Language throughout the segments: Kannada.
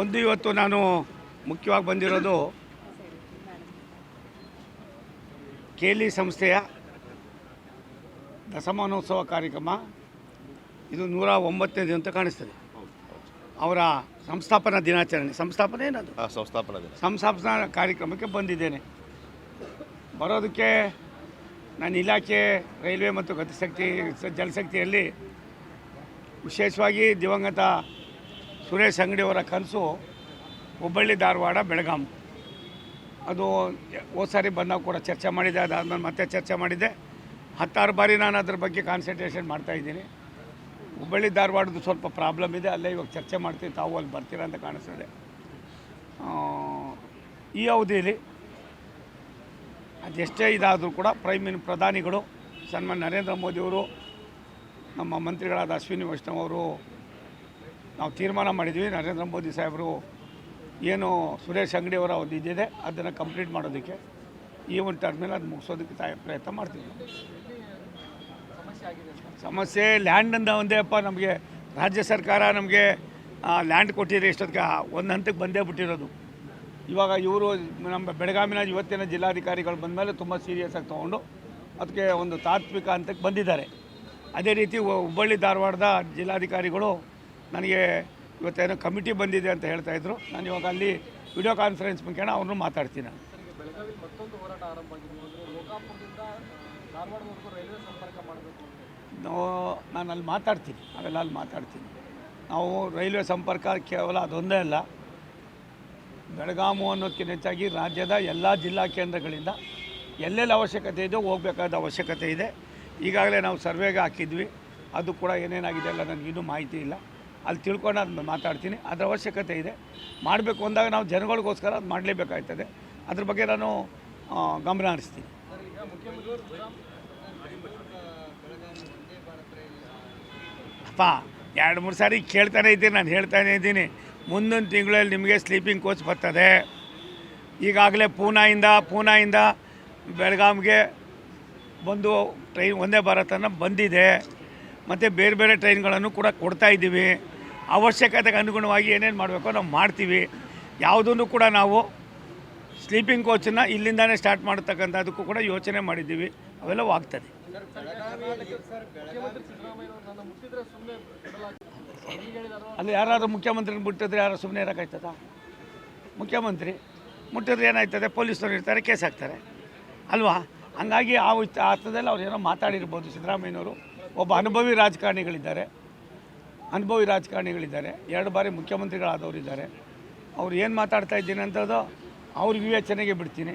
ಒಂದು ಇವತ್ತು ನಾನು ಮುಖ್ಯವಾಗಿ ಬಂದಿರೋದು ಕೇಲಿ ಸಂಸ್ಥೆಯ ದಶಮಾನೋತ್ಸವ ಕಾರ್ಯಕ್ರಮ. ಇದು ನೂರ ಒಂಬತ್ತನೇ ದಿನ ಅಂತ ಕಾಣಿಸ್ತದೆ. ಅವರ ಸಂಸ್ಥಾಪನಾ ದಿನಾಚರಣೆ. ಸಂಸ್ಥಾಪನೆ ಏನದು? ಆ ಸಂಸ್ಥಾಪನಾ ದಿನ. ಸಂಸ್ಥಾಪನಾ ಕಾರ್ಯಕ್ರಮಕ್ಕೆ ಬಂದಿದ್ದೇನೆ. ಬರೋದಕ್ಕೆ ನನ್ನ ಇಲಾಖೆ ರೈಲ್ವೆ ಮತ್ತು ಗತಿಶಕ್ತಿ ಜಲಶಕ್ತಿಯಲ್ಲಿ ವಿಶೇಷವಾಗಿ ದಿವಂಗತ ಸುರೇಶ್ ಅಂಗಡಿಯವರ ಕನಸು ಹುಬ್ಬಳ್ಳಿ ಧಾರವಾಡ ಬೆಳಗಾಂ. ಅದು ಹೋದ ಸಾರಿ ಬಂದಾಗ ಕೂಡ ಚರ್ಚೆ ಮಾಡಿದೆ ಅದಾದಮೇಲೆ ಮತ್ತೆ ಚರ್ಚೆ ಮಾಡಿದ್ದೆ. ಹತ್ತಾರು ಬಾರಿ ನಾನು ಅದ್ರ ಬಗ್ಗೆ ಕಾನ್ಸಂಟ್ರೇಷನ್ ಮಾಡ್ತಾಯಿದ್ದೀನಿ ಹುಬ್ಬಳ್ಳಿ ಧಾರವಾಡದ್ದು ಸ್ವಲ್ಪ ಪ್ರಾಬ್ಲಮ್ ಇದೆ, ಅಲ್ಲೇ ಇವಾಗ ಚರ್ಚೆ ಮಾಡ್ತೀವಿ ತಾವು ಅಲ್ಲಿ ಬರ್ತೀರಾ ಅಂತ ಕಾಣಿಸ್ತದೆ. ಈ ಅವಧಿಯಲ್ಲಿ ಅದೆಷ್ಟೇ ಇದಾದರೂ ಕೂಡ ಪ್ರೈಮ್ ಮಿನ್ ಪ್ರಧಾನಿಗಳು ಸನ್ಮಾನ್ಯ ನರೇಂದ್ರ ಮೋದಿಯವರು, ನಮ್ಮ ಮಂತ್ರಿಗಳಾದ ಅಶ್ವಿನಿ ವೈಷ್ಣವ್ ಅವರು ನಾವು ತೀರ್ಮಾನ ಮಾಡಿದ್ವಿ. ನರೇಂದ್ರ ಮೋದಿ ಸಾಹೇಬರು ಏನು ಸುರೇಶ್ ಅಂಗಡಿಯವರ ಒಂದು ಇದಿದೆ, ಅದನ್ನು ಕಂಪ್ಲೀಟ್ ಮಾಡೋದಕ್ಕೆ ಈ ಒಂದು ಟರ್ಮಿನಲ್ ಅದು ಮುಗಿಸೋದಕ್ಕೆ ತಾಯ ಪ್ರಯತ್ನ ಮಾಡ್ತೀವಿ. ಸಮಸ್ಯೆ ಲ್ಯಾಂಡಿಂದ ಒಂದೇ ಅಪ್ಪ ನಮಗೆ, ರಾಜ್ಯ ಸರ್ಕಾರ ನಮಗೆ ಲ್ಯಾಂಡ್ ಕೊಟ್ಟಿದೆ ಇಷ್ಟೊತ್ತಿಗೆ ಒಂದು ಹಂತಕ್ಕೆ ಬಂದೇ ಬಿಟ್ಟಿರೋದು. ಇವಾಗ ಇವರು ನಮ್ಮ ಬೆಳಗಾವಿನ ಇವತ್ತಿನ ಜಿಲ್ಲಾಧಿಕಾರಿಗಳು ಬಂದಮೇಲೆ ತುಂಬ ಸೀರಿಯಸ್ ಆಗಿ ತೊಗೊಂಡು ಅದಕ್ಕೆ ಒಂದು ತಾತ್ವಿಕ ಹಂತಕ್ಕೆ ಬಂದಿದ್ದಾರೆ. ಅದೇ ರೀತಿ ಹುಬ್ಬಳ್ಳಿ ಧಾರವಾಡದ ಜಿಲ್ಲಾಧಿಕಾರಿಗಳು ನನಗೆ ಇವತ್ತೇನೋ ಕಮಿಟಿ ಬಂದಿದೆ ಅಂತ ಹೇಳ್ತಾ ಇದ್ರು. ನಾನು ಇವಾಗ ಅಲ್ಲಿ ವಿಡಿಯೋ ಕಾನ್ಫರೆನ್ಸ್ ಮುಖೇನ ಅವ್ರನ್ನೂ ಮಾತಾಡ್ತೀನಿ. ನಾನು. ನಾನು ಅಲ್ಲಿ ಮಾತಾಡ್ತೀನಿ. ಅವೆಲ್ಲ ಅಲ್ಲಿ ಮಾತಾಡ್ತೀನಿ. ನಾವು ರೈಲ್ವೆ ಸಂಪರ್ಕ ಕೇವಲ ಅದೊಂದೇ ಅಲ್ಲ. ಬೆಳಗಾಮು ಅನ್ನೋದಕ್ಕಿಂತ ಹೆಚ್ಚಾಗಿ ರಾಜ್ಯದ ಎಲ್ಲ ಜಿಲ್ಲಾ ಕೇಂದ್ರಗಳಿಂದ ಎಲ್ಲೆಲ್ಲಿ ಅವಶ್ಯಕತೆ ಇದೆಯೋ ಹೋಗಬೇಕಾದ ಅವಶ್ಯಕತೆ ಇದೆ. ಈಗಾಗಲೇ ನಾವು ಸರ್ವೆಗೆ ಹಾಕಿದ್ವಿ. ಅದು ಕೂಡ ಏನೇನಾಗಿದೆ ಅಲ್ಲ ನನಗಿನ್ನೂ ಮಾಹಿತಿ ಇಲ್ಲ. ಅಲ್ಲಿ ತಿಳ್ಕೊಂಡು ಅದು ಮಾತಾಡ್ತೀನಿ. ಅದರ ಅವಶ್ಯಕತೆ ಇದೆ. ಮಾಡಬೇಕು ಅಂದಾಗ ನಾವು ಜನಗಳಿಗೋಸ್ಕರ ಅದು ಮಾಡಲೇಬೇಕಾಗ್ತದೆ ಅದ್ರ ಬಗ್ಗೆ ನಾನು ಗಮನ ಹರಿಸ್ತೀನಿ. ಅಪ್ಪ, ಎರಡು, ಮೂರು ಸಾರಿ ಕೇಳ್ತಾನೆ ಇದ್ದೀನಿ. ನಾನು ಹೇಳ್ತಾನೆ ಇದ್ದೀನಿ. ಮುಂದಿನ ತಿಂಗಳಲ್ಲಿ ನಿಮಗೆ ಸ್ಲೀಪಿಂಗ್ ಕೋಚ್ ಬರ್ತದೆ. ಈಗಾಗಲೇ ಪೂನಾಯಿಂದ ಪೂನಾಯಿಂದ ಬೆಳಗಾಮ್ಗೆ ಬಂದು ಟ್ರೈನ್ ಒಂದೇ ಭಾರತನ ಬಂದಿದೆ. ಮತ್ತು ಬೇರೆ ಬೇರೆ ಟ್ರೈನ್ಗಳನ್ನು ಕೂಡ ಕೊಡ್ತಾ ಇದ್ದೀವಿ. ಅವಶ್ಯಕತೆಗೆ ಅನುಗುಣವಾಗಿ ಏನೇನು ಮಾಡಬೇಕೋ ನಾವು ಮಾಡ್ತೀವಿ. ಯಾವುದನ್ನು ಕೂಡ ನಾವು ಸ್ಲೀಪಿಂಗ್ ಕೋಚನ್ನು ಇಲ್ಲಿಂದಾನೇ ಸ್ಟಾರ್ಟ್ ಮಾಡತಕ್ಕಂಥದ್ದಕ್ಕೂ ಕೂಡ ಯೋಚನೆ ಮಾಡಿದ್ದೀವಿ. ಅವೆಲ್ಲವೂ ಆಗ್ತದೆ. ಮುಟ್ಟಿದ್ರೆ ಅಲ್ಲಿ ಯಾರಾದ್ರೂ ಮುಖ್ಯಮಂತ್ರಿನ ಬಿಟ್ಟಿದ್ರೆ ಯಾರು ಸುಮ್ಮನೆ ಇರೋಕ್ಕಾಯ್ತದ? ಮುಖ್ಯಮಂತ್ರಿ ಮುಟ್ಟಿದ್ರೆ ಏನಾಯ್ತದೆ? ಪೊಲೀಸರು ಇರ್ತಾರೆ, ಕೇಸ್ ಹಾಕ್ತಾರೆ. ಅಲ್ವಾ? ಹಂಗಾಗಿ ಆ ಅರ್ಥದಲ್ಲಿ ಅವ್ರು ಏನೋ ಮಾತಾಡಿರ್ಬೋದು ಸಿದ್ದರಾಮಯ್ಯನವರು. ಒಬ್ಬ ಅನುಭವಿ ರಾಜಕಾರಣಿಗಳಿದ್ದಾರೆ. ಅನುಭವಿ ರಾಜಕಾರಣಿಗಳಿದ್ದಾರೆ. ಎರಡು ಬಾರಿ ಮುಖ್ಯಮಂತ್ರಿಗಳಾದವರಿದ್ದಾರೆ. ಅವ್ರು ಏನು ಮಾತಾಡ್ತಾ ಇದ್ದೀನಿ ಅಂತದೋ ಅವ್ರ ವಿವೇಚನೆಗೆ ಬಿಡ್ತೀನಿ.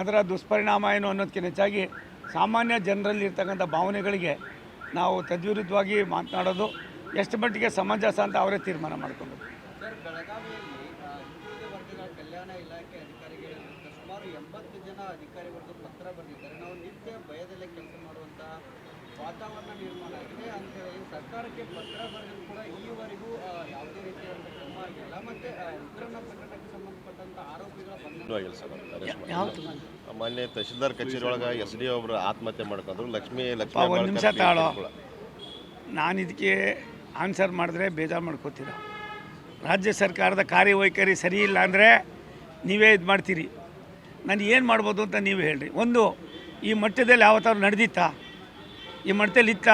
ಅದರ ದುಷ್ಪರಿಣಾಮ ಏನು ಅನ್ನೋದಕ್ಕಿಂತ ಹೆಚ್ಚಾಗಿ ಸಾಮಾನ್ಯ ಜನರಲ್ಲಿ ಇರ್ತಕ್ಕಂಥ ಭಾವನೆಗಳಿಗೆ ನಾವು ತದ್ವಿರುದ್ಧವಾಗಿ ಮಾತನಾಡೋದು ಎಷ್ಟು ಮಟ್ಟಿಗೆ ಸಮಂಜಸ ಅಂತ ಅವರೇ ತೀರ್ಮಾನ ಮಾಡಿಕೊಂಡು ವಾತಾವರಣ ನಿರ್ಮಾಣ ಆಗಿದೆ. ಸರ್ಕಾರಕ್ಕೆ ಪತ್ರ ಬರೆದು ಕೂಡ ಈವರೆಗೂ ಯಾವುದೇ ರೀತಿಯಾದಂಥ ಕ್ರಮ ಆಗಿಲ್ಲ ಮತ್ತೆ ಉಗ್ರನ ಪ್ರಕರಣಕ್ಕೆ ಸಂಬಂಧಪಟ್ಟಂತ ಆರೋಪಿಗಳ ಬಂಧನ ಆಗಿಲ್ಲ ಸರ್ ಅರೆಸ್ಟ್ ಯಾವುದು ಮೊನ್ನೆ ತಹಶೀಲ್ದಾರ್ ಕಚೇರಿ ಒಳಗೆ ಎಸ್ ಡಿ ಒಬ್ರು ಆತ್ಮಹತ್ಯೆ ಮಾಡ್ಕೊಂಡ್ರು. ಲಕ್ಷ್ಮೀ ಲಕ್ಷ್ಮೀ ಒಂದು ನಿಮಿಷ ತಾಳೋ. ನಾನು ಇದಕ್ಕೆ ಆನ್ಸರ್ ಮಾಡಿದ್ರೆ ಬೇಜಾರು ಮಾಡ್ಕೋತೀರ. ರಾಜ್ಯ ಸರ್ಕಾರದ ಕಾರ್ಯವೈಖರಿ ಸರಿ ಇಲ್ಲ ಅಂದರೆ ನೀವೇ ಇದು ಮಾಡ್ತೀರಿ. ನಾನು ಏನು ಮಾಡ್ಬೋದು ಅಂತ ನೀವು ಹೇಳ್ರಿ. ಒಂದು ಈ ಮಟ್ಟದಲ್ಲಿ ಯಾವತ್ತಾದ್ರು ನಡೆದಿತ್ತಾ? ಈ ಮಟ್ಟದಲ್ಲಿ ಇತ್ತ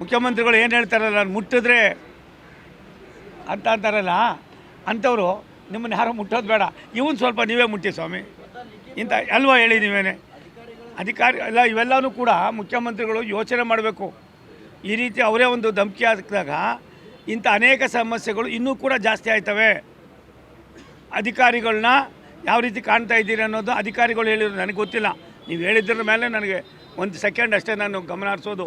ಮುಖ್ಯಮಂತ್ರಿಗಳು ಏನು ಹೇಳ್ತಾರಲ್ಲ, ನಾನು ಮುಟ್ಟಿದ್ರೆ ಅಂತ ಅಂತಾರಲ್ಲ ಅಂಥವ್ರು ನಿಮ್ಮನ್ನು ಯಾರೋ ಮುಟ್ಟೋದು ಬೇಡ. ಇವನು ಸ್ವಲ್ಪ ನೀವೇ ಮುಟ್ಟಿ ಸ್ವಾಮಿ. ಇಂಥ ಅಲ್ವಾ ಹೇಳಿ ನೀವೇನೆ? ಅಧಿಕಾರಿ ಎಲ್ಲ ಇವೆಲ್ಲವೂ ಕೂಡ ಮುಖ್ಯಮಂತ್ರಿಗಳು ಯೋಚನೆ ಮಾಡಬೇಕು. ಈ ರೀತಿ ಅವರೇ ಒಂದು ಧಮಕಿ ಹಾಕಿದಾಗ ಇಂಥ ಅನೇಕ ಸಮಸ್ಯೆಗಳು ಇನ್ನೂ ಕೂಡ ಜಾಸ್ತಿ ಆಯ್ತವೆ. ಅಧಿಕಾರಿಗಳನ್ನ ಯಾವ ರೀತಿ ಕಾಣ್ತಾ ಇದ್ದೀರಿ ಅನ್ನೋದು ಅಧಿಕಾರಿಗಳು ಹೇಳಿದ್ರು ನನಗೆ ಗೊತ್ತಿಲ್ಲ. ನೀವು ಹೇಳಿದ್ರ ಮೇಲೆ ನನಗೆ ಒಂದು ಸೆಕೆಂಡ್ ಅಷ್ಟೇ ನಾನು ಗಮನ ಹರಿಸೋದು.